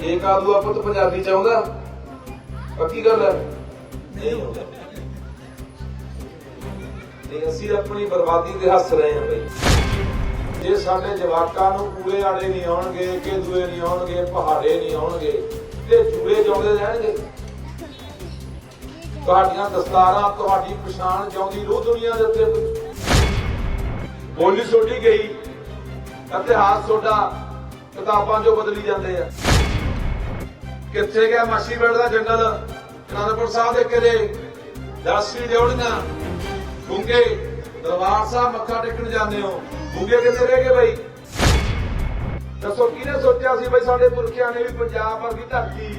ਜੇ ਕਾਦੂ ਆਪਾਂ ਤਾਂ ਪੰਜਾਬੀ ਚ ਆਉਂਦਾ, ਪੱਕੀ ਗੱਲ ਹੈ। ਨਹੀਂ ਆਉਂਦਾ ਤੇ ਅਸੀਂ ਆਪਣੀ ਬਰਬਾਦੀ ਤੇ ਹੱਸ ਰਹੇ ਹਾਂ ਬਈ। ਜੇ ਸਾਡੇ ਜਵਾਕਾਂ ਨੂੰ ਕੂੜੇ ਆੜੇ ਨਹੀਂ ਆਉਣਗੇ ਕਿ ਦੂਏ ਨਹੀਂ ਆਉਣਗੇ, ਪਹਾੜੇ ਨਹੀਂ ਆਉਣਗੇ, ਤੇ ਜੂੜੇ ਜਾਉਂਦੇ ਰਹਿਣਗੇ। ਤੁਹਾਡੀਆਂ ਦਸਤਾਰਾਂ, ਤੁਹਾਡੀ ਪਛਾਣ ਜਿਉਂਦੀ ਰੂਹ ਦੁਨੀਆ ਦੇ ਉੱਤੇ ਬੋਲੀ ਛੋਟੀ ਗਈ, ਇਤਿਹਾਸ ਤੁਹਾਡਾ ਕਿਤਾਬਾਂ ਚੋਂ ਬਦਲੀ ਜਾਂਦੇ ਆ। ਕਿੱਥੇ ਗਿਆ ਮਾਛੀਵਾੜ ਦਾ ਜੰਗਲ? ਅਨੰਦਪੁਰ ਸਾਹਿਬ ਦੇ ਕਿਲੇ। ਦਸਵੀਂ ਜੋੜੀਆਂ ਗੁੰਗੇ ਦਰਬਾਰ ਸਾਹਿਬ ਮੱਥਾ ਟੇਕਣ ਜਾਂਦੇ ਹੋ। ਗੁੰਗੇ ਕਿੱਥੇ ਰਹਿ ਗਏ ਬਈ? ਦੱਸੋ, ਕਿਹਨੇ ਸੋਚਿਆ ਸੀ ਬਈ ਸਾਡੇ ਪੁਰਖਿਆਂ ਨੇ ਵੀ ਪੰਜਾਬ ਵਰਗੀ ਧਰਤੀ?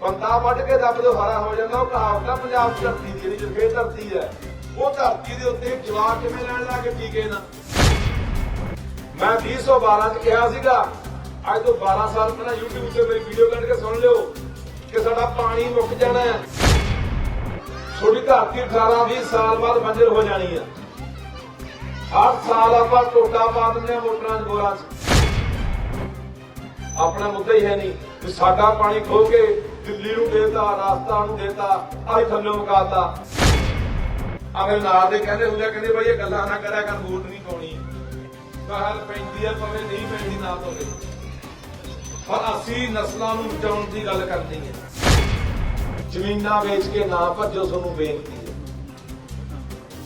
ਬੰਦਾ ਵੱਢ ਕੇ ਦੱਬ ਦੋ ਹਰਾ ਹੋ ਜਾਂਦਾ, ਉਹ ਕਹਾਵਤ ਪੰਜਾਬ ਦੀ ਧਰਤੀ ਦੀ ਜਿਹੜੀ ਜਰਖੇ ਧਰਤੀ ਹੈ। ਉਹ ਧਰਤੀ ਦੇ ਉੱਤੇ ਜਵਾਕ ਕਿਵੇਂ ਲੈਣ ਲੱਗੇ ਟੀਕੇ ਨਾ ਮੈਂ 2012 ਚ ਕਿਹਾ ਸੀਗਾ, ਅੱਜ ਤੋਂ 12 ਸਾਲ ਪਹਿਲਾਂ YouTube ਤੇ ਮੇਰੀ ਵੀਡੀਓ ਕੱਢ ਕੇ ਸੁਣ ਪਾਣੀ ਮੁੱਕ ਜਾਣਾ ਹੈ। ਧਰਤੀ 18 20 ਸਾਲ ਬਾਅਦ ਬੰਜਰ ਹੋ ਜਾਣੀ ਹੈ। ਹਰ ਸਾਲ ਆਪਾਂ ਟੋਟਾ ਪਾ ਦਿੰਦੇ ਆ ਮੋਟਰਾਂ 'ਚ 'ਚ। ਆਪਣਾ ਮੁੱਦਾ ਹੀ ਹੈ ਨਹੀਂ ਕਿ ਸਾਡਾ ਪਾਣੀ ਖੋ ਕੇ ਦਿੱਲੀ ਨੂੰ ਦੇਤਾ, ਰਾਜਸਥਾਨ ਨੂੰ ਦੇਤਾ, ਆਹੀ ਥੱਲੇ ਮੁਕਾਤਾ। ਅਗਰ ਨਾਲ ਦੇ ਕਹਿੰਦੇ ਹੁੰਦੇ ਕਹਿੰਦੇ ਬਈ ਇਹ ਗੱਲਾਂ ਨਾ ਕਰਿਆ ਕਰ, ਵੋਟ ਨਹੀਂ ਪਾਉਣੀ। ਗੱਲ ਪੈਂਦੀ ਆ ਭਾਵੇਂ ਨਹੀਂ ਪੈਂਦੀ, ਨਾ ਪਵੇ। ਪਰ ਅਸੀਂ ਨਸਲਾਂ ਨੂੰ ਬਚਾਉਣ ਦੀ ਗੱਲ ਕਰਨੀ ਹੈ। ਜ਼ਮੀਨਾਂ ਵੇਚ ਕੇ ਨਾ ਭੱਜੋ ਤੁਹਾਨੂੰ ਬੇਨਤੀ ਹੈ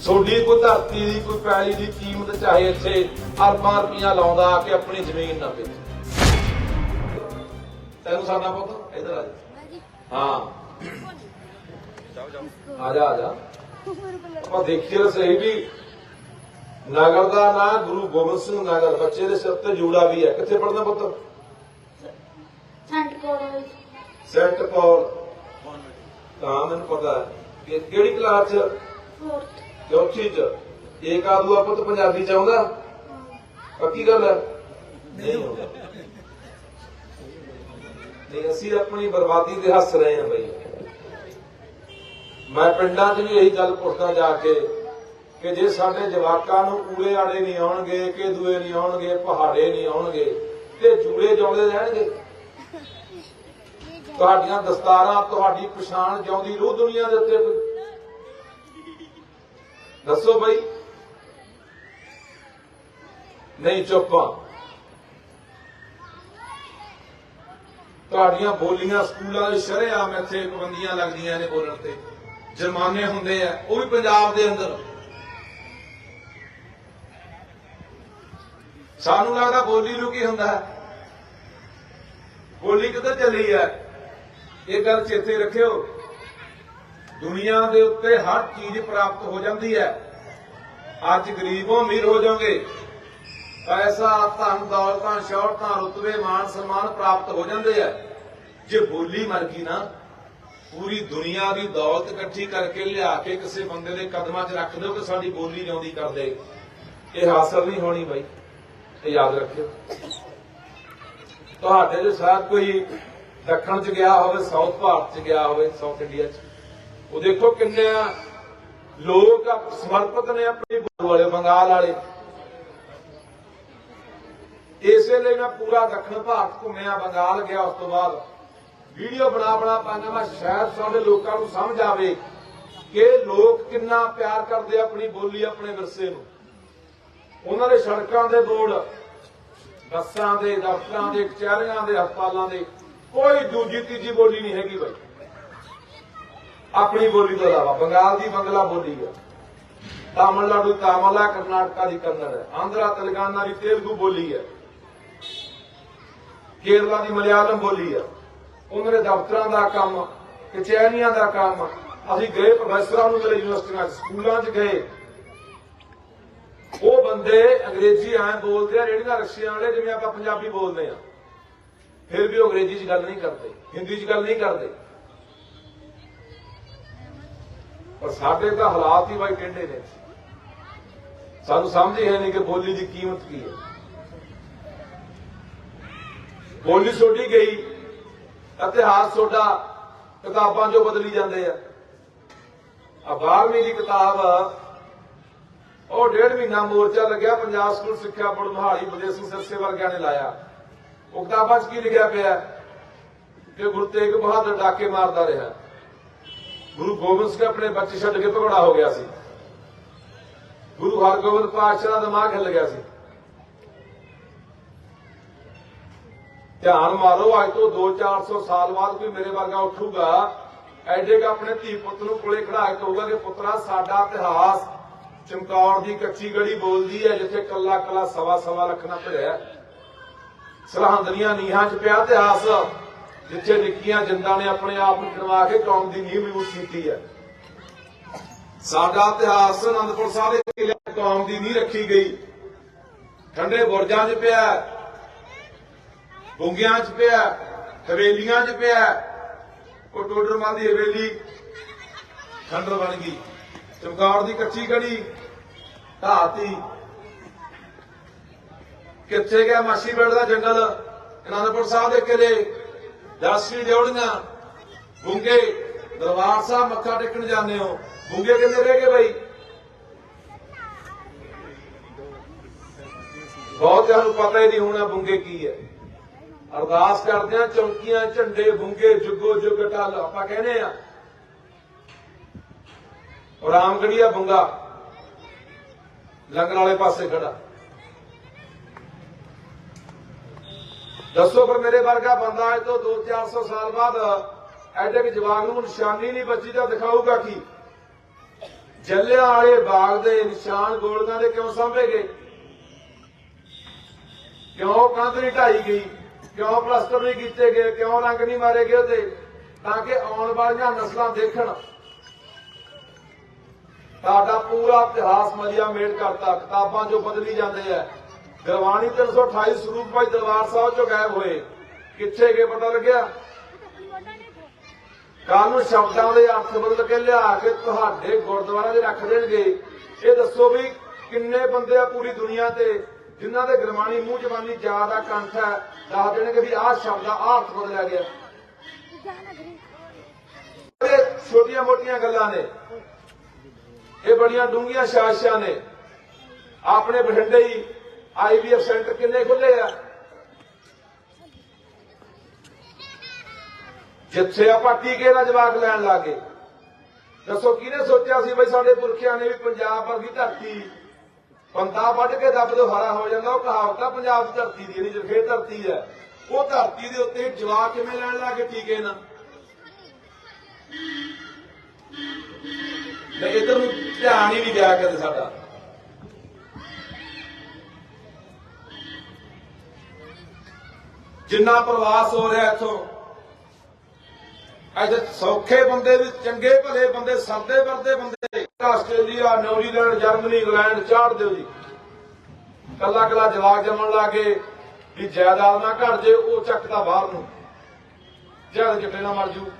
ਸੋਡੀ ਕੋਈ ਧਰਤੀ ਦੀ ਕੋਈ ਪੈਲੀ ਦੀ ਕੀਮਤ ਚਾਹੇ ਇੱਥੇ ਅਰਬਾਂ ਰੁਪਈਆ ਲਾਉਂਦਾ ਆ ਕੇ ਆਪਣੀ ਜ਼ਮੀਨ ਨਾ ਵੇਚੇ। ਤੈਨੂੰ ਸਾਡਾ ਪੁੱਤ ਇਧਰ ਆ ਜਾ। ਹਾਂ। ਆ ਜਾ ਆ ਜਾ। ਆਪਾਂ ਦੇਖੀਏ ਸਹੀ ਵੀ ਨਗਰ ਦਾ ਨਾਂ ਗੁਰੂ ਗੋਬਿੰਦ ਸਿੰਘ ਨਗਰ ਬੱਚੇ ਦੇ ਸਿਰ ਤੇ ਜੂੜਾ ਵੀ ਹੈ। ਕਿੱਥੇ ਪੜਦਾ ਪੁੱਤ? ਸੈਂਟ ਕਾਲਜ ਸੈਂਟ ਪਾਲ ਤਾਂ ਮੈਨੂੰ ਪਤਾ ਕਿ ਕਿਹੜੀ ਕਲਾਸ ਚ? ਫੋਰਥ। ਚੌਥੀ ਚ। ਇਹ ਕਾਦੂ ਆਪਾਂ ਤਾਂ ਪੰਜਾਬੀ ਚ ਆਉਂਦਾ? ਪੱਕੀ ਗੱਲ ਹੈ? ਨਹੀਂ ਆਉਂਦਾ। ਨਹੀਂ ਅਸੀਂ ਆਪਣੀ ਬਰਬਾਦੀ ਤੇ ਹੱਸ ਰਹੇ ਹਾਂ ਬਈ। ਮੈਂ ਪਿੰਡਾਂ 'ਚ ਵੀ ਇਹੀ ਗੱਲ ਪੁੱਛਦਾ ਜਾ ਕੇ ਕਿ ਜੇ ਸਾਡੇ ਜਵਾਕਾਂ ਨੂੰ ਕੂੜੇ ਆੜੇ ਨਹੀਂ ਆਉਣਗੇ ਕਿ ਦੂਏ ਨਹੀਂ ਆਉਣਗੇ ਪਹਾੜੇ ਨਹੀਂ ਆਉਣਗੇ ਤੇ ਜੂੜੇ ਜਾਉਂਦੇ ਰਹਿਣਗੇ। ਤੁਹਾਡੀਆਂ ਦਸਤਾਰਾਂ ਤੁਹਾਡੀ ਪਛਾਣ ਜਿਉਂਦੀ ਰੂਹ ਦੁਨੀਆ ਦੇ ਉੱਤੇ ਦੱਸੋ ਬਈ। ਨਹੀਂ, ਚੁੱਪਾਂ ਤੁਹਾਡੀਆਂ ਬੋਲੀਆਂ ਸਕੂਲਾਂ ਦੇ ਸ਼ਰੇਆਮ ਇੱਥੇ ਪਾਬੰਦੀਆਂ ਲੱਗਦੀਆਂ ਨੇ ਬੋਲਣ ਤੇ। ਜੁਰਮਾਨੇ ਹੁੰਦੇ ਆ, ਉਹ ਵੀ ਪੰਜਾਬ ਦੇ ਅੰਦਰ। ਸਾਨੂੰ ਲੱਗਦਾ ਬੋਲੀ ਨੂੰ ਕੀ ਹੁੰਦਾ ਹੈ? ਬੋਲੀ ਕਿੱਧਰ ਚੱਲੀ ਹੈ? ਇਹ ਗੱਲ ਚੇਤੇ ਰੱਖਿਓ। ਦੁਨੀਆ ਦੇ ਉੱਤੇ ਹਰ ਚੀਜ਼ ਪ੍ਰਾਪਤ ਹੋ ਜਾਂਦੀ ਹੈ। ਅੱਜ ਗਰੀਬੋਂ ਅਮੀਰ ਹੋ ਜਾਓਗੇ। ਪੈਸਾ, ਧਨ, ਦੌਲਤਾਂ, ਸ਼ੌਹਰਤਾਂ, ਰੁਤਬੇ ਮਾਨ ਸਨਮਾਨ ਪ੍ਰਾਪਤ ਹੋ ਜਾਂਦੇ ਆ। ਜੇ ਬੋਲੀ ਮਰ ਗਈ ਨਾ, ਪੂਰੀ ਦੁਨੀਆ ਦੀ ਦੌਲਤ ਇਕੱਠੀ ਕਰਕੇ ਲਿਆ ਕੇ ਕਿਸੇ ਬੰਦੇ ਦੇ ਕਦਮਾਂ 'ਚ ਰੱਖ ਦਿਓ ਕਿ ਸਾਡੀ ਬੋਲੀ ਜਿਉਂਦੀ ਕਰ ਦੇ ਇਹ ਹਾਸਲ ਨਹੀਂ ਹੋਣੀ ਬਾਈ। ਇਹ ਯਾਦ ਰੱਖਿਓ। ਤੁਹਾਡੇ ਦੇ ਸਾਥ ਕੋਈ ਦੱਖਣ 'ਚ ਗਿਆ ਹੋਵੇ ਸਾਊਥ ਭਾਰਤ 'ਚ ਗਿਆ ਹੋਵੇ ਸਾਊਥ ਇੰਡੀਆ 'ਚ। ਉਹ ਦੇਖੋ ਕਿੰਨੇ ਲੋਕ ਸਮਰਪਿਤ ਨੇ ਆਪਣੀ ਬੋਲੀ ਵਾਲੇ, ਬੰਗਾਲ ਵਾਲੇ। ਇਸੇ ਲਈ ਮੈਂ ਪੂਰਾ ਦੱਖਣ ਭਾਰਤ ਘੁੰਮਿਆ, ਬੰਗਾਲ ਗਿਆ ਉਸ ਤੋਂ ਬਾਅਦ। ਵੀਡੀਓ ਬਣਾ ਬਣਾ ਪਾਉਂਦਾ ਮੈਂ, ਸ਼ਾਇਦ ਸਾਡੇ ਲੋਕਾਂ ਨੂੰ ਸਮਝ ਆਵੇ ਕਿ ਲੋਕ ਕਿੰਨਾ ਪਿਆਰ ਕਰਦੇ ਆਪਣੀ ਬੋਲੀ, ਆਪਣੇ ਵਿਰਸੇ ਨੂੰ। ਉਹਨਾਂ ਦੇ ਸੜਕਾਂ ਦੇ ਬੋਰਡ, ਬੱਸਾਂ ਦੇ, ਦਫ਼ਤਰਾਂ ਦੇ, ਕਚਹਿਰੀਆਂ ਦੇ, ਹਸਪਤਾਲਾਂ ਦੇ। ਕੋਈ ਦੂਜੀ ਤੀਜੀ ਬੋਲੀ ਨਹੀਂ ਹੈਗੀ ਬਾਈ। ਆਪਣੀ ਬੋਲੀ ਤੋਂ ਇਲਾਵਾ, ਬੰਗਾਲ ਦੀ ਬੰਗਲਾ ਬੋਲੀ ਹੈ ਤਾਮਿਲਨਾਡੂ, ਤਾਮਿਲ ਹੈ ਕਰਨਾਟਕਾ ਦੀ ਕੰਨੜ ਹੈ ਆਂਧਰਾ, ਤੇਲੰਗਾਨਾ ਦੀ ਤੇਲਗੂ ਬੋਲੀ ਹੈ ਕੇਰਲਾ ਦੀ ਮਲਿਆਲਮ ਬੋਲੀ ਹੈ ਉਹਨਾਂ ਦੇ ਦਫ਼ਤਰਾਂ ਦਾ ਕੰਮ, ਕਚਹਿਰੀਆਂ ਦਾ ਕੰਮ, ਅਸੀਂ ਗਏ ਪ੍ਰੋਫੈਸਰਾਂ ਨੂੰ ਮਿਲੇ ਯੂਨੀਵਰਸਿਟੀਆਂ 'ਚ, ਸਕੂਲਾਂ 'ਚ ਗਏ। ਉਹ ਬੰਦੇ ਅੰਗਰੇਜ਼ੀ ਐਂ ਬੋਲਦੇ ਆ ਰੇੜੀਆਂ ਰਕਸ਼ਿਆਂ ਵਾਲੇ, ਜਿਵੇਂ ਆਪਾਂ ਪੰਜਾਬੀ ਬੋਲਦੇ ਆ। ਫਿਰ ਵੀ ਉਹ ਅੰਗਰੇਜ਼ੀ 'ਚ ਗੱਲ ਨਹੀਂ ਕਰਦੇ, ਹਿੰਦੀ 'ਚ ਗੱਲ ਨਹੀਂ ਕਰਦੇ। ਪਰ ਸਾਡੇ ਤਾਂ ਹਾਲਾਤ ਹੀ ਬਾਈ ਟੇਢੇ ਨੇ। ਸਾਨੂੰ ਸਮਝ ਹੀ ਨਹੀਂ ਕਿ ਬੋਲੀ ਦੀ ਕੀਮਤ ਕੀ ਹੈ। ਬੋਲੀ ਛੋਟੀ ਗਈ, ਇਤਿਹਾਸ ਤੁਹਾਡਾ ਕਿਤਾਬਾਂ ਚੋਂ ਬਦਲੀ ਜਾਂਦੇ ਆ। ਆ 12ਵੀਂ ਦੀ ਕਿਤਾਬ, ਉਹ ਡੇਢ ਮਹੀਨਾ ਮੋਰਚਾ ਲੱਗਿਆ, ਪੰਜਾਬ ਸਕੂਲ ਸਿੱਖਿਆ ਬੋਰਡ ਮਹਾਲੀ ਬਲਦੇਵ ਸਿੰਘ ਸਰਸੇ ਵਰਗਿਆਂ ਨੇ ਲਾਇਆ। ਉਹ ਕਿਤਾਬਾਂ 'ਚ ਕੀ ਲਿਖਿਆ ਪਿਆ ਕਿ ਗੁਰੂ ਤੇਗ ਬਹਾਦਰ ਡਾਕੇ ਮਾਰਦਾ ਰਿਹਾ। ਗੁਰੂ ਗੋਬਿੰਦ ਸਿੰਘ ਆਪਣੇ ਬੱਚੇ ਛੱਡ ਕੇ ਭਗੜਾ ਹੋ ਗਿਆ ਸੀ। ਗੁਰੂ ਹਰਗੋਬਿੰਦ ਪਾਤਸ਼ਾਹ ਦਾ ਦਿਮਾਗ ਹਿੱਲ ਗਿਆ ਸੀ। ਧਿਆਨ ਮਾਰੋ, ਅੱਜ ਤੋਂ 2-400 ਸਾਲ ਬਾਅਦ ਕੋਈ ਮੇਰੇ ਵਰਗਾ ਉੱਠੂਗਾ, ਐਡੇ ਕ ਆਪਣੇ ਧੀ ਪੁੱਤ ਨੂੰ ਕੋਲੇ ਖੜਾ ਕੇ ਕਹੂਗਾ ਕਿ ਪੁੱਤਰਾ, ਸਾਡਾ ਇਤਿਹਾਸ ਚਮਕੌਰ ਦੀ ਕੱਚੀ ਗੜੀ ਬੋਲਦੀ ਹੈ, ਜਿੱਥੇ ਕੱਲਾ ਕੱਲਾ ਸਵਾ ਸਵਾ ਲੱਖਣਾ ਭਰਿਆ ਸਰਹੰਦ ਦੀਆਂ ਨੀਹਾਂ 'ਚ ਪਿਆ ਇਤਿਹਾਸ, ਜਿੱਥੇ ਨਿੱਕੀਆਂ ਜਿੰਦਾਂ ਨੇ ਆਪਣੇ ਆਪ ਨੂੰ ਚਣਵਾ ਕੇ ਕੌਮ ਦੀ ਨੀਂਹ ਮਜ਼ਬੂਤ ਕੀਤੀ ਹੈ। ਸਾਡਾ ਇਤਿਹਾਸ ਅਨੰਦਪੁਰ ਸਾਹਿਬ ਦੇ ਕਿਲੇ ਕੌਮ ਦੀ ਨੀਂਹ ਰੱਖੀ ਗਈ। ਠੰਡੇ ਬੁਰਜਾਂ 'ਚ ਪਿਆ ਬੁੰਗਿਆਂ 'ਚ ਪਿਆ, ਹਵੇਲੀਆਂ 'ਚ ਪਿਆ, ਉਹ ਟੋਡਰਮਲ ਦੀ ਹਵੇਲੀ ਠੰਡਰ ਬਣ ਗਈ। ਚਮਕੌਰ ਦੀ ਕੱਚੀ ਗੜੀ ਢਾਤੀ ਕਿੱਥੇ ਗਿਆ ਮਾਸੀ ਪਿੰਡ ਦਾ ਜੰਗਲ? ਅਨੰਦਪੁਰ ਸਾਹਿਬ ਦੇ ਕਿਲੇ। ਦਸਵੀਂ ਦਿਉੜੀਆਂ ਬੁੰਗੇ, ਦਰਬਾਰ ਸਾਹਿਬ ਮੱਥਾ ਟੇਕਣ ਜਾਂਦੇ ਹੋ। ਬੁੰਗੇ ਕਿੰਨੇ ਰਹਿ ਗਏ ਬਈ? ਬਹੁਤ ਨੂੰ ਪਤਾ ਹੀ ਨਹੀਂ ਹੋਣਾ ਬੁੰਗੇ ਕੀ ਹੈ। ਅਰਦਾਸ ਕਰਦੇ ਆ ਚੌਂਕੀਆਂ, ਝੰਡੇ, ਬੁੰਗੇ, ਜੁਗੋ, ਜੁਗ, ਟਲ। ਆਪਾਂ ਕਹਿੰਦੇ ਆ ਔਰ ਰਾਮਗੜੀਆ ਬੁੰਗਾ। ਲੰਗਰ ਵਾਲੇ ਪਾਸੇ ਖੜਾ। ਦੱਸੋ ਪਰ ਮੇਰੇ ਵਰਗਾ ਬੰਦਾ ਅੱਜ ਤੋਂ 2-400 ਸਾਲ ਬਾਅਦ ਐਡੇ ਕਿ ਜਵਾਗ ਨੂੰ ਨਿਸ਼ਾਨੀ ਨਹੀਂ ਬੱਚੀ ਤਾਂ ਦਿਖਾਊਗਾ ਕੀ? ਜੱਲਿਆਂ ਵਾਲੇ ਬਾਗ ਦੇ ਨਿਸ਼ਾਨ ਗੋਲੀਆਂ ਦੇ ਕਿਉਂ ਸਾਂਭੇ ਗਏ? ਕਿਉਂ ਕੰਧ ਨਹੀਂ ਢਾਈ ਗਈ? ਕਿਉਂ ਪਲਸਟਰ ਨਹੀਂ ਕੀਤੇ ਗਏ? ਕਿਉਂ ਰੰਗ ਨਹੀਂ ਮਾਰੇ ਗਏ ਉਹਤੇ ਤਾਂ ਕਿ ਆਉਣ ਵਾਲੀਆਂ ਨਸਲਾਂ ਦੇਖਣ। ਸਾਡਾ ਪੂਰਾ ਇਤਿਹਾਸ ਮਲਿਆ ਮੇੜ ਕਰਤਾ। ਕਿਤਾਬਾਂ ਜੋ ਬਦਲੀ ਜਾਂਦੇ ਆ। ਗੁਰਬਾਣੀ 328 ਸਰੂਪ ਭਾਈ ਦਰਬਾਰ ਸਾਹਿਬ ਚੋਂ ਗਾਇਬ ਹੋਏ। ਕਿੱਥੇ ਗਏ ਪਤਾ ਲੱਗਿਆ? ਕੱਲ ਨੂੰ ਸ਼ਬਦਾਂ ਦੇ ਅਰਥ ਬਦਲ ਕੇ ਲਿਆ ਕੇ ਤੁਹਾਡੇ ਗੁਰਦੁਆਰਾ 'ਚ ਰੱਖ ਦੇਣਗੇ। ਇਹ ਦੱਸੋ ਵੀ ਕਿੰਨੇ ਬੰਦੇ ਆ ਪੂਰੀ ਦੁਨੀਆ ਤੇ ਜਿਨ੍ਹਾਂ ਦੇ ਗੁਰਬਾਣੀ ਮੂੰਹ ਜ਼ਬਾਨੀ ਜ਼ਿਆਦਾ ਕੰਠ ਹੈ? ਦੱਸ ਦੇਣਗੇ ਵੀ ਆਹ ਸ਼ਬਦ ਦਾ ਆਹ ਅਰਥ ਬਦਲਿਆ ਗਿਆ। ਇਹ ਛੋਟੀਆਂ ਮੋਟੀਆਂ ਗੱਲਾਂ ਨੇ। ਇਹ ਬੜੀਆਂ ਡੂੰਘੀਆਂ ਸਾਜ਼ਿਸ਼ਾਂ ਨੇ। ਆਪਣੇ ਬਠਿੰਡੇ ਹੀ ਆਈਵੀਐਫ ਸੈਂਟਰ ਕਿੰਨੇ ਖੁੱਲੇ ਆ? ਜਿੱਥੇ ਆਪਾਂ ਟੀਕੇ ਦਾ ਜਵਾਬ ਲੈਣ ਲੱਗੇ। ਦੱਸੋ, ਕਿਹਨੇ ਸੋਚਿਆ ਸੀ ਬਈ ਸਾਡੇ ਪੁਰਖਿਆਂ ਨੇ ਵੀ ਪੰਜਾਬ ਵਰਗੀ ਧਰਤੀ ਬੰਦਾ ਵੱਢ ਕੇ ਦੱਬ ਦੋ ਹਰਾ ਹੋ ਜਾਂਦਾ, ਉਹ ਕਹਾਵਤ ਆ, ਪੰਜਾਬ ਦੀ ਧਰਤੀ ਦੀ ਜਿਹੜੀ ਜਰਖੇ ਧਰਤੀ ਹੈ। ਉਹ ਧਰਤੀ ਦੇ ਉੱਤੇ ਜਵਾਬ ਕਿਵੇਂ ਲੈਣ ਲੱਗੇ ਟੀਕੇ ਨਾਲ? ਤੇ ਇਧਰ ਨੂੰ ਧਿਆਨ ਹੀ ਨਹੀਂ ਗਿਆ ਕਦੇ ਸਾਡਾ। ਜਿੰਨਾ ਪ੍ਰਵਾਸ ਹੋ ਰਿਹਾ ਇੱਥੋਂ, ਅੱਜ ਸੌਖੇ ਬੰਦੇ ਵੀ, ਚੰਗੇ ਭਲੇ ਬੰਦੇ ਸਰਦੇ ਵਰਦੇ ਬੰਦੇ ਆਸਟ੍ਰੇਲੀਆ ਨਿਊਜ਼ੀਲੈਂਡ, ਜਰਮਨੀ, ਇੰਗਲੈਂਡ ਚਾੜ ਦਿਓ ਜੀ। ਕੱਲਾ ਕੱਲਾ ਜਵਾਕ ਜੰਮਣ ਲੱਗੇ ਵੀ ਜਾਇਦਾਦ ਨਾ ਘਟ ਜੇ, ਉਹ ਚੱਕਦਾ ਬਾਹਰ ਨੂੰ। ਜਦ ਕਿਤੇ ਨਾ ਮਰ ਜੂ।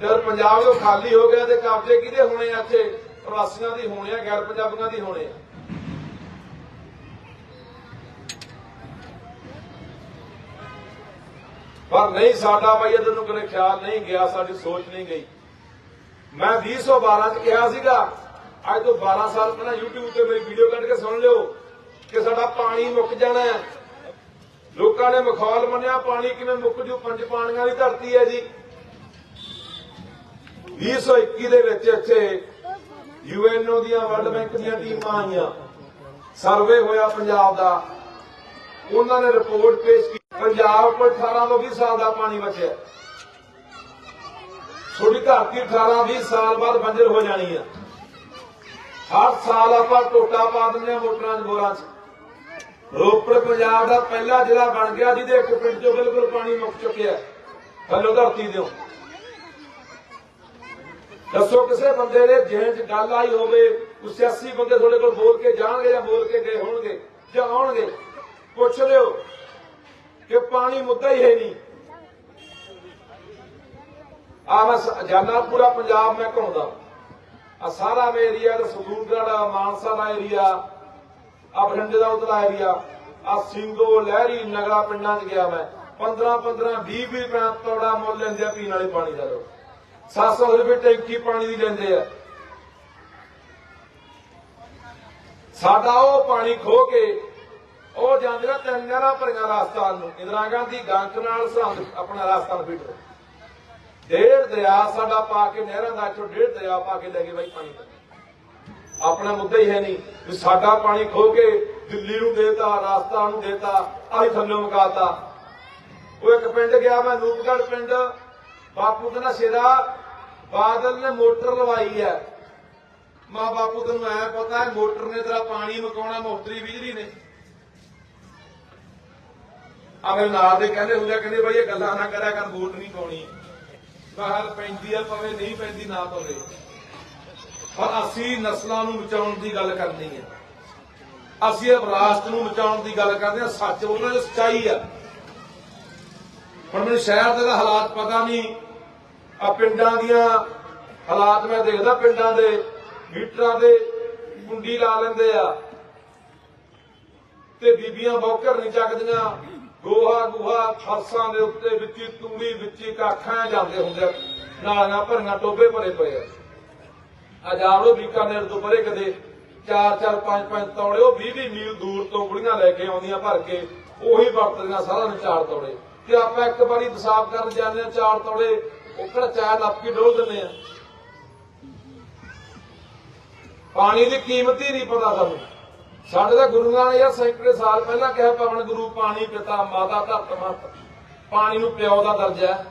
ਤੇ ਪੰਜਾਬ ਜੋ ਖਾਲੀ ਹੋ ਗਿਆ, ਤੇ ਕਬਜ਼ੇ ਕਿਹਦੇ ਹੋਣੇ ਆ ਇੱਥੇ? ਪ੍ਰਵਾਸੀਆਂ ਦੀ ਹੋਣੇ ਆ ਗੈਰ ਪੰਜਾਬੀਆਂ ਦੀ ਹੋਣੇ ਆ। ਪਰ ਨਹੀਂ, ਸਾਡਾ ਭਾਈ ਇਹਦੇ ਨੂੰ ਕਦੇ ਖਿਆਲ ਨਹੀਂ ਗਿਆ, ਸਾਡੀ ਸੋਚ ਨਹੀਂ ਗਈ। ਮੈਂ 2012 ਚ ਕਿਹਾ ਸੀਗਾ, ਅੱਜ ਤੋਂ 12 ਸਾਲ ਪਹਿਲਾਂ YouTube ਤੇ ਮੇਰੀ ਵੀਡੀਓ ਕੱਢ ਕੇ ਸੁਣ ਲਿਓ ਕਿ ਸਾਡਾ ਪਾਣੀ ਮੁੱਕ ਜਾਣਾ ਹੈ। ਲੋਕਾਂ ਨੇ ਮਖੌਲ ਮੰਨਿਆ, ਪਾਣੀ ਕਿਵੇਂ ਮੁੱਕ ਜੂ? ਪੰਜ ਪਾਣੀਆਂ ਦੀ ਧਰਤੀ ਹੈ ਜੀ। 2021 ਦੇ ਵਿੱਚ ਇੱਥੇ ਯੂਐਨਓ ਦੀਆਂ ਵਰਲਡ ਬੈਂਕ ਦੀਆਂ ਟੀਮਾਂ ਆਈਆਂ। ਸਰਵੇ ਹੋਇਆ ਪੰਜਾਬ ਦਾ। ਉਹਨਾਂ ਨੇ ਰਿਪੋਰਟ ਪੇਸ਼ ਕੀਤੀ ਪੰਜਾਬ ਕੋਲ 18 ਤੋਂ 20 ਸਾਲ ਦਾ ਪਾਣੀ ਬਚਿਆ। ਥੋੜੀ ਧਰਤੀ 18 20 ਸਾਲ ਬਾਅਦ ਬੰਜਰ ਹੋ ਜਾਣੀ ਆ। ਹਰ ਸਾਲ ਆਪਾਂ ਟੋਟਾ ਪਾ ਦਿੰਦੇ ਆ ਮੋਟਰਾਂ 'ਚ, ਬੋਰਾਂ 'ਚ। ਰੋਪੜ ਪੰਜਾਬ ਦਾ ਪਹਿਲਾ ਜ਼ਿਲ੍ਹਾ ਬਣ ਗਿਆ ਜਿਹਦੇ ਇੱਕ ਪਿੰਡ 'ਚੋਂ ਬਿਲਕੁਲ ਪਾਣੀ ਮੁੱਕ ਚੁੱਕਿਆ ਥੱਲੋਂ ਧਰਤੀ ਦਿਓ। ਦੱਸੋ ਕਿਸੇ ਬੰਦੇ ਨੇ ਜਿਹਨ 'ਚ ਗੱਲ ਆਈ ਹੋਵੇ ਉਸ 80 ਬੰਦੇ ਤੁਹਾਡੇ ਕੋਲ ਬੋਲ ਕੇ ਜਾਣਗੇ ਜਾਂ ਬੋਲ ਕੇ ਗਏ ਹੋਣਗੇ ਜਾਂ ਆਉਣਗੇ, ਪੁੱਛ ਲਿਓ। ਕਿ ਪਾਣੀ ਮੁੱਦਾ ਹੀ ਹੈ ਨਹੀਂ। ਆ ਮੈਂ ਜਾਨਾ ਪੂਰਾ ਪੰਜਾਬ ਮੈਂ ਘੁੰਮਦਾ। ਆ ਸਾਰਾ ਮੇ ਏਰੀਆ ਦਾ ਸਬੂਰਗੜ ਮਾਨਸਾ ਦਾ ਏਰੀਆ ਆ ਬਠਿੰਡੇ ਦਾ ਉਤਲਾ ਏਰੀਆ ਆ ਸਿੰਘੋ ਲਹਿਰੀ ਨਗਰਾ ਪਿੰਡਾਂ 'ਚ ਗਿਆ ਮੈਂ। 15 15 20 20 ਰੁਪਏ ਤੋੜਾ ਮੁੱਲ ਲੈਂਦੇ ਆ, ਪੀਣ ਵਾਲੇ ਪਾਣੀ ਦਾ ਲੋ 700 ਰੁਪਏ ਟੈਂਕੀ ਪਾਣੀ ਦੀ ਲੈਂਦੇ ਆ। ਸਾਡਾ ਉਹ ਪਾਣੀ ਖੋ ਕੇ ਉਹ ਜਾਂਦੀਆਂ ਤਿੰਨ ਨਹਿਰਾਂ ਭਰੀਆਂ ਰਾਜਸਥਾਨ ਨੂੰ। ਇੰਦਰਾ ਗਾਂਧੀ ਗੰਕ ਨਾਲ ਸਰਹੰਦ ਆਪਣਾ ਰਾਜਸਥਾਨ ਫੀਡਰ ਡੇਢ ਦਰਿਆ ਸਾਡਾ ਪਾ ਕੇ ਨਹਿਰਾਂ ਦਾ ਚੋਂ ਡੇਢ ਦਰਿਆ ਪਾ ਕੇ ਲੈ ਗਏ ਬਾਈ ਪਾਣੀ ਆਪਣਾ ਮੁੱਦਾ ਹੀ ਹੈ ਨਹੀਂ ਵੀ ਸਾਡਾ ਪਾਣੀ ਖੋ ਕੇ ਦਿੱਲੀ ਨੂੰ ਦੇਤਾ ਰਾਜਸਥਾਨ ਨੂੰ ਦੇਤਾ, ਆਹੀ ਥੱਲੇ ਮੁਕਾਤਾ। ਉਹ ਇੱਕ ਪਿੰਡ ਗਿਆ, ਮੈਂ ਨੂਪਗੜ ਪਿੰਡ। ਬਾਪੂ ਕਹਿੰਦਾ ਸ਼ੇਰਾ। ਬਾਦਲ ਨੇ ਮੋਟਰ ਲਵਾਈ ਹੈ। ਮਾਂ ਬਾਪੂ ਤੈਨੂੰ ਐ ਪਤਾ ਹੈ, ਮੋਟਰ ਨੇ ਤੇਰਾ ਪਾਣੀ ਮਕਾਉਣਾ ਮੁਫਤਰੀ ਬਿਜਲੀ ਨੇ। ਆ ਮੇਰੇ ਨਾਲ ਦੇ ਕਹਿੰਦੇ ਹੁੰਦੇ ਆ, ਕਹਿੰਦੇ ਬਈ ਇਹ ਗੱਲਾਂ ਨਾ ਕਰਿਆ ਕਰ ਵੋਟ ਨਹੀਂ ਪਾਉਣੀ। ਬਾਹਰ ਪੈਂਦੀ ਆ ਪਵੇ ਨਹੀਂ ਪੈਂਦੀ ਨਾ ਪਵੇ। ਪਰ ਅਸੀਂ ਨਸਲਾਂ ਨੂੰ ਬਚਾਉਣ ਦੀ ਗੱਲ ਕਰਨੀ ਹੈ ਅਸੀਂ ਇਹ ਵਿਰਾਸਤ ਨੂੰ ਬਚਾਉਣ ਦੀ ਗੱਲ ਕਰਦੇ ਹਾਂ ਸੱਚ ਉਹਨਾਂ ਦੀ ਸੱਚਾਈ ਆ। ਹੁਣ ਮੈਨੂੰ ਸ਼ਹਿਰ ਦੇ ਤਾਂ ਹਾਲਾਤ ਪਤਾ ਨਹੀਂ। ਆ ਪਿੰਡਾਂ ਦੀਆਂ ਹਾਲਾਤ ਮੈਂ ਦੇਖਦਾ ਪਿੰਡਾਂ ਦੇ ਮੀਟਰਾਂ ਦੇ ਕੁੰਡੀ ਲਾ ਲੈਂਦੇ ਆ। ਤੇ ਬੀਬੀਆਂ ਬੌਕਰ ਨਹੀਂ ਚੱਕਦੀਆਂ। ਗੋਹਾ ਗੋਹਾ ਫਰਸਾਂ ਦੇ ਉੱਤੇ ਵਿੱਚ ਤੂੜੀ, ਵਿੱਚ ਕਾਖਾਂ ਜਾਂਦੇ ਹੁੰਦੇ ਆ। ਨਾਲੀਆਂ ਭਰੀਆਂ ਟੋਬੇ ਭਰੇ ਪਏ ਆ। ਹਜ਼ਾਰੋਂ ਬੀਕਾਨੇਰ ਤੋਂ ਪਰੇ ਕਦੇ 4 4 5 5 ਤੌੜੇ, ਉਹ 20 20 ਮੀਲ ਦੂਰ ਤੋਂ ਕੁੜੀਆਂ ਲੈ ਕੇ ਆਉਂਦੀਆਂ ਭਰ ਕੇ, ਉਹੀ ਵਰਤਦੀਆਂ ਸਾਰਾ ਨੂੰ ਚਾਰ ਤੌੜੇ। ਤੇ ਆਪਾਂ ਇੱਕ ਵਾਰੀ ਦਸਾਬ ਕਰਨ ਜਾਂਦੇ ਆ ਚਾਰ ਤੌੜੇ, ਉਹ ਕਿਹੜਾ ਚਾਰ ਲੱਪ ਕੇ ਡੋਲ ਦਿੰਦੇ ਆ। ਪਾਣੀ ਦੀ ਕੀਮਤ ਹੀ ਨਹੀਂ ਪਤਾ ਸਾਨੂੰ। ਸਾਡੇ ਤਾਂ ਗੁਰੂਆਂ ਨੇ ਯਾਰ ਸੈਂਕੜੇ ਸਾਲ ਪਹਿਲਾਂ ਕਿਹਾ ਪਵਨ ਗੁਰੂ ਪਾਣੀ ਪਿਤਾ ਮਾਤਾ ਧਰਤ ਮਤ ਪਾਣੀ ਨੂੰ ਪਿਓ ਦਾ ਦਰਜਾ ਹੈ।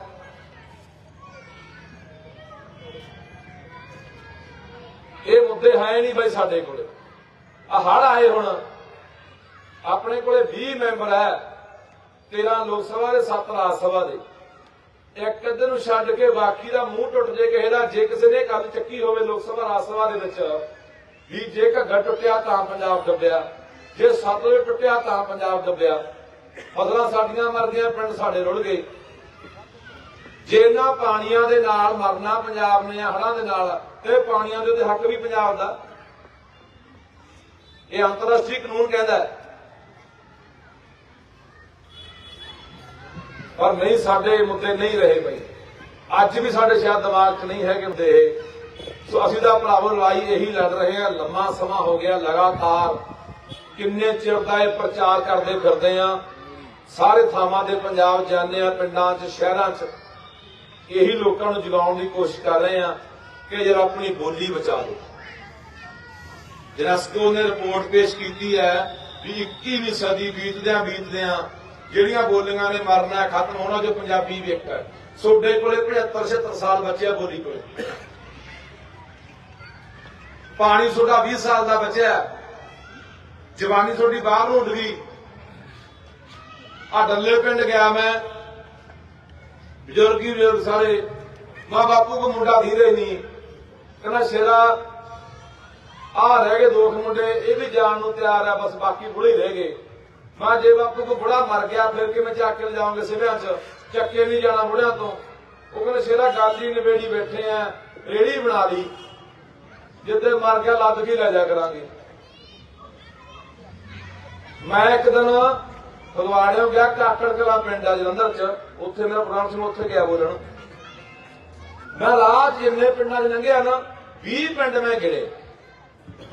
ਇਹ ਮੁੱਦੇ ਹੈ ਨਹੀਂ ਬਈ ਸਾਡੇ ਕੋਲੇ। ਆ ਹੜ ਆਏ ਹੁਣ। ਆਪਣੇ ਕੋਲੇ 20 ਮੈਂਬਰ ਹੈ। 13 ਲੋਕ ਸਭਾ ਦੇ 7 ਰਾਜ ਸਭਾ ਦੇ। ਇੱਕ ਅੱਧੇ ਨੂੰ ਛੱਡ ਕੇ ਬਾਕੀ ਦਾ ਮੂੰਹ ਟੁੱਟ ਜੇ ਕਿਸੇ ਦਾ, ਜੇ ਕਿਸੇ ਨੇ ਗੱਲ ਚੱਕੀ ਹੋਵੇ ਲੋਕ ਸਭਾ, ਰਾਜ ਸਭਾ ਦੇ ਵਿੱਚ। ਵੀ ਜੇ ਘੱਗਰ ਟੁੱਟਿਆ ਤਾਂ ਪੰਜਾਬ ਡੁੱਬਿਆ, ਜੇ ਸਤਲੁਜ ਟੁੱਟਿਆ ਤਾਂ ਪੰਜਾਬ ਡੁੱਬਿਆ। ਫਸਲਾਂ ਸਾਡੀਆਂ ਮਰ ਪਿੰਡ ਸਾਡੇ ਰੁੜ ਗਏ। ਜੇ ਇਹਨਾਂ ਪਾਣੀਆਂ ਦੇ ਨਾਲ ਮਰਨਾ ਪੰਜਾਬ ਨੇ ਹੜਾਂ ਦੇ ਨਾਲ, ਤੇ ਪਾਣੀਆਂ ਦੇ ਉੱਤੇ ਹੱਕ ਵੀ ਪੰਜਾਬ ਦਾ। ਇਹ ਅੰਤਰਰਾਸ਼ਟਰੀ ਕਾਨੂੰਨ ਕਹਿੰਦਾ ਹੈ। ਪਰ ਨਹੀਂ, ਸਾਡੇ ਮੁੱਦੇ ਨਹੀਂ ਰਹੇ ਬਈ। ਅੱਜ ਵੀ ਸਾਡੇ ਸ਼ਾਇਦ ਦਿਮਾਗ 'ਚ ਨਹੀਂ ਹੈਗੇ ਮੁੱਦੇ ਇਹ। ਸੋ ਅਸੀਂ ਤਾਂ ਭਰਾਵੋ ਲੜਾਈ ਇਹੀ ਲੜ ਰਹੇ ਹਾਂ, ਲੰਮਾ ਸਮਾਂ ਹੋ ਗਿਆ ਲਗਾਤਾਰ। ਕਿੰਨੇ ਚਿਰ ਦਾ ਇਹ ਪ੍ਰਚਾਰ ਕਰਦੇ ਫਿਰਦੇ ਆ ਸਾਰੇ ਥਾਵਾਂ ਦੇ ਪੰਜਾਬ ਜਾਂਦੇ ਆ ਪਿੰਡਾਂ 'ਚ, ਸ਼ਹਿਰਾਂ 'ਚ। ਇਹੀ ਲੋਕਾਂ ਨੂੰ ਜਗਾਉਣ ਦੀ ਕੋਸ਼ਿਸ਼ ਕਰ ਰਹੇ ਆ ਕਿ ਜਰਾ ਆਪਣੀ ਬੋਲੀ ਬਚਾ ਲਓ। ਜਨਸਕੋ ਨੇ ਰਿਪੋਰਟ ਪੇਸ਼ ਕੀਤੀ ਹੈ ਵੀ 21ਵੀਂ ਸਦੀ ਬੀਤਦਿਆਂ ਬੀਤਦਿਆਂ ਜਿਹੜੀਆਂ ਬੋਲੀਆਂ ਨੇ ਮਰਨਾ ਖਤਮ ਹੋਣਾ ਜੋ ਪੰਜਾਬੀ ਵਿਅਕਤ ਹੈ। ਸੋਡੇ ਕੋਲੇ 75 76 ਸਾਲ ਬਚਿਆ ਬੋਲੀ ਕੋਲੇ। ਪਾਣੀ ਤੁਹਾਡਾ 20 ਸਾਲ ਦਾ ਬਚਿਆ ਜਵਾਨੀ ਤੁਹਾਡੀ ਬਾਹਰ ਨੂੰ ਉੱਡ ਗਈ। ਆ ਡੱਲੇ ਪਿੰਡ ਗਿਆ ਮੈਂ। ਬਜ਼ੁਰਗ ਹੀ ਬਜ਼ੁਰਗ ਸਾਰੇ। ਮਾਂ ਬਾਪੂ ਕੋ ਮੁੰਡਾ ਧੀਰੇ ਨਹੀਂ। ਕਹਿੰਦਾ, ਸ਼ੇਰਾ ਆ ਰਹਿ ਗਏ ਦੋ ਮੁੰਡੇ, ਇਹ ਵੀ ਜਾਣ ਨੂੰ ਤਿਆਰ ਆ, ਬਸ ਬਾਕੀ ਬੁੜੇ ਰਹਿ ਗਏ। ਮਾਂ ਜੇ ਬਾਪੂ ਕੋ ਬੁੜਾ ਮਰ ਗਿਆ, ਫਿਰ ਕਿਵੇਂ ਚੱਕ ਕੇ ਲਿਜਾਓਗੇ ਸਿਵਿਆਂ 'ਚ? ਚੱਕੇ ਨਹੀਂ ਜਾਣਾ ਬੁੜਿਆਂ ਤੋਂ। ਉਹ ਕਹਿੰਦਾ, ਸ਼ੇਰਾ ਗੱਲ ਹੀ ਨਿਬੇੜੀ ਬੈਠੇ ਆ, ਰੇੜੀ ਬਣਾ ਲਈ। ਜਿੱਦੇ ਮਰ ਗਿਆ ਲੱਦ ਕੇ ਲੈ ਜਾ ਕਰਾਂਗੇ। ਮੈਂ ਇੱਕ ਦਿਨ ਫਗਵਾੜਿਓਂ ਗਿਆ ਕਾਕੜ ਕਲਾ ਪਿੰਡ ਆ ਜਲੰਧਰ ਚ। ਉੱਥੇ ਮੇਰਾ ਪ੍ਰੋਗਰਾਮ ਸੀ ਉੱਥੇ ਗਿਆ ਬੋਲਣ। ਮੈਂ ਰਾਹ ਜਿੰਨੇ ਪਿੰਡਾਂ 'ਚ ਲੰਘਿਆ ਨਾ 20 ਪਿੰਡ ਮੈਂ ਗਿਰੇ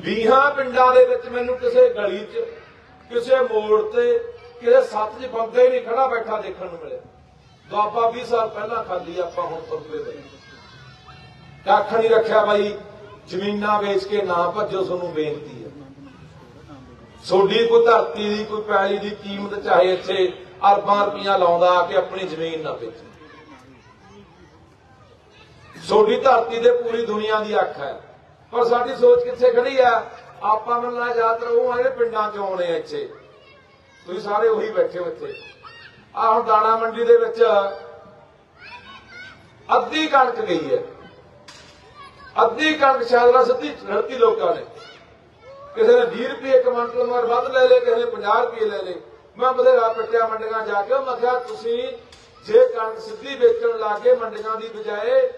20 ਪਿੰਡਾਂ ਦੇ ਵਿੱਚ ਮੈਨੂੰ ਕਿਸੇ ਗਲੀ 'ਚ, ਕਿਸੇ ਮੋੜ ਤੇ, ਕਿਸੇ ਸੱਤ 'ਚ ਬੰਦਾ ਹੀ ਨਹੀਂ ਖੜਾ ਬੈਠਾ ਦੇਖਣ ਨੂੰ ਮਿਲਿਆ। ਦੁਆਬਾ 20 ਸਾਲ ਪਹਿਲਾਂ ਖਾਲੀ ਆਪਾਂ ਹੁਣ ਤੁਰ ਪਏ ਕੱਖ ਨਹੀਂ ਰੱਖਿਆ ਬਾਈ। ਜ਼ਮੀਨਾਂ ਵੇਚ ਕੇ ਨਾ ਭੱਜੋ ਤੁਹਾਨੂੰ ਬੇਨਤੀ ਹੈ। ਸੋਡੀ ਕੋਈ ਧਰਤੀ ਦੀ, ਕੋਈ ਪੈਲੀ ਦੀ ਕੀਮਤ ਚਾਹੇ ਇੱਥੇ ਅਰਬਾਂ ਰੁਪਈਆ ਲਾਉਂਦਾ ਆ ਕੇ ਆਪਣੀ ਜ਼ਮੀਨ ਨਾ ਵੇਚੇ। ਸੋਡੀ ਧਰਤੀ ਤੇ ਪੂਰੀ ਦੁਨੀਆ ਦੀ ਅੱਖ ਹੈ। ਪਰ ਸਾਡੀ ਸੋਚ ਕਿੱਥੇ ਖੜੀ ਆ ਆਪਾਂ ਮੈਨੂੰ ਨਾ ਯਾਦ ਰਹੋ ਆ ਜਿਹੜੇ ਪਿੰਡਾਂ ਚ ਆਉਣੇ ਆ ਇੱਥੇ। ਤੁਸੀਂ ਸਾਰੇ ਉਹੀ ਬੈਠੇ ਹੋ ਇੱਥੇ। ਆ ਹੁਣ ਦਾਣਾ ਮੰਡੀ ਦੇ ਵਿੱਚ ਅੱਧੀ ਕਣਕ ਗਈ ਹੈ। ਅੱਧੀ ਕਣਕ ਸ਼ਾਇਦ ਸਿੱਧੀ ਰੜਤੀ ਲੋਕਾਂ ਨੇ। ਕਿਸੇ ਨੇ 20 ਰੁਪਏ ਕਮੰਟਲ ਮਾਰ ਵੱਧ ਲੈ ਲੇ ਕਿਸੇ ਨੇ 50 ਰੁਪਏ ਲੈ ਲਏ। ਮੈਂ ਬਥੇਰਾ ਪੱਟਿਆ ਮੰਡੀਆਂ ਜਾ ਕੇ, ਮੈਂ ਕਿਹਾ ਤੁਸੀਂ ਜੇ ਕਣਕ ਸਿੱਧੀ ਵੇਚਣ ਲੱਗੇ ਮੰਡੀਆਂ ਦੀ ਬਜਾਏ,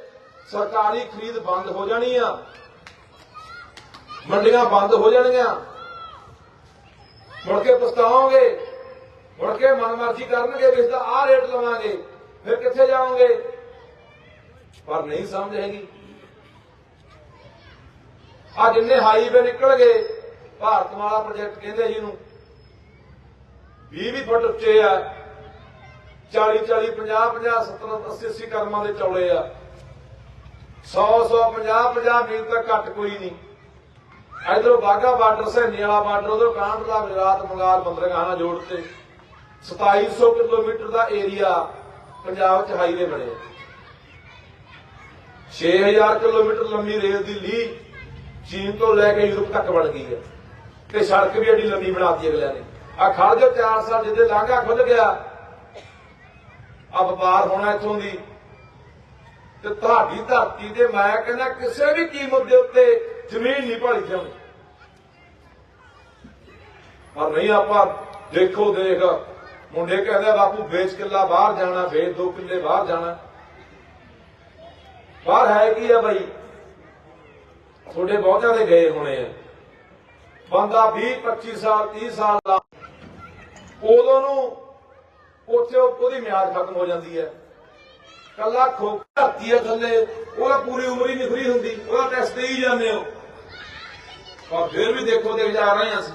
ਸਰਕਾਰੀ ਖਰੀਦ ਬੰਦ ਹੋ ਜਾਣੀ ਆ। ਮੰਡੀਆਂ ਬੰਦ ਹੋ ਜਾਣਗੀਆਂ ਮੁੜ ਕੇ ਪਛਤਾਓਗੇ, ਮੁੜ ਕੇ ਮਨਮਰਜ਼ੀ ਕਰਨਗੇ ਵੀ ਇਸ ਦਾ ਆਹ ਰੇਟ ਲਵਾਂਗੇ, ਫਿਰ ਕਿੱਥੇ ਜਾਓਗੇ? ਪਰ ਨਹੀਂ ਸਮਝ ਹੈਗੀ। ਆ ਜਿੰਨੇ ਹਾਈਵੇ ਨਿਕਲ ਗਏ, ਭਾਰਤ ਮਾਲਾ ਪ੍ਰੋਜੈਕਟ ਕਹਿੰਦੇ ਜੀ ਜਿਹਨੂੰ 20 20 ਫੁੱਟ ਉੱਚੇ ਆ 40 40 50 50 70 80 80 ਕਰਮਾਂ ਦੇ ਚੌਲੇ ਆ। 100 100 50 50 ਮੀਲ ਤੱਕ ਘੱਟ ਕੋਈ ਨਹੀਂ। ਇਧਰੋਂ ਬਾਗਾ ਬਾਰਡਰ ਸੈਨੀ ਵਾਲਾ ਬਾਰਡਰ ਉਧਰੋਂ ਕਾਂਡ ਦਾ ਗੁਜਰਾਤ, ਬੰਗਾਲ ਬੰਦਰਗਾਹਾਂ ਜੋੜ ਤੇ 2700 ਕਿਲੋਮੀਟਰ ਦਾ ਏਰੀਆ ਪੰਜਾਬ 'ਚ ਹਾਈਵੇ ਬਣੇ 6000 ਕਿਲੋਮੀਟਰ ਲੰਮੀ ਰੇਲ ਦੀ ਲੀਹ ਚੀਨ ਤੋਂ ਲੈ ਕੇ ਯੂਰਪ ਤੱਕ ਬਣ ਗਈ ਹੈ। ਤੇ ਸੜਕ ਵੀ ਐਡੀ ਲੰਮੀ ਬਣਾਤੀ ਅਗਲਿਆਂ ਨੇ। ਆ ਖੜ ਜੋ 4 ਸਾਲ, ਜਿੱਦੇ ਲਾਂਘਾ ਖੁੱਲ ਗਿਆ ਆ ਵਪਾਰ ਹੋਣਾ ਇੱਥੋਂ ਦੀ। ਤੇ ਤੁਹਾਡੀ ਧਰਤੀ ਤੇ ਮੈਂ ਕਹਿੰਦਾ ਕਿਸੇ ਵੀ ਕੀਮਤ ਦੇ ਉੱਤੇ ਜ਼ਮੀਨ ਨਹੀਂ ਭਾਲੀ ਜਾਣੀ। ਪਰ ਨਹੀਂ, ਆਪਾਂ ਦੇਖੋ, ਦੇਖ। ਮੁੰਡੇ ਕਹਿੰਦੇ ਬਾਪੂ, ਵੇਚ ਕਿੱਲਾ ਬਾਹਰ ਜਾਣਾ, ਵੇਚ ਦੋ ਕਿੱਲੇ ਬਾਹਰ ਜਾਣਾ। ਬਾਹਰ ਹੈ ਕੀ ਆ ਬਾਈ? ਤੁਹਾਡੇ ਬਹੁਤਿਆਂ ਦੇ ਗਏ ਹੋਣੇ ਆ। ਬੰਦਾ 20 25 ਸਾਲ 30 ਸਾਲ ਦਾ, ਉਦੋਂ ਨੂੰ ਉੱਥੇ ਉਹਦੀ ਮਿਆਦ ਖਤਮ ਹੋ ਜਾਂਦੀ ਹੈ। ਕੱਲਾ ਖੋਖ ਧਰਤੀ ਹੈ ਥੱਲੇ, ਉਹਦਾ ਪੂਰੀ ਉਮਰ ਹੀ ਨਹੀਂ ਫਰੀ ਹੁੰਦੀ, ਉਹਦਾ ਟੈਸਟ ਹੀ ਜਾਂਦੇ ਹੋ। ਪਰ ਫਿਰ ਵੀ ਦੇਖੋ ਦੇਖ ਜਾ ਰਹੇ ਹਾਂ ਅਸੀਂ।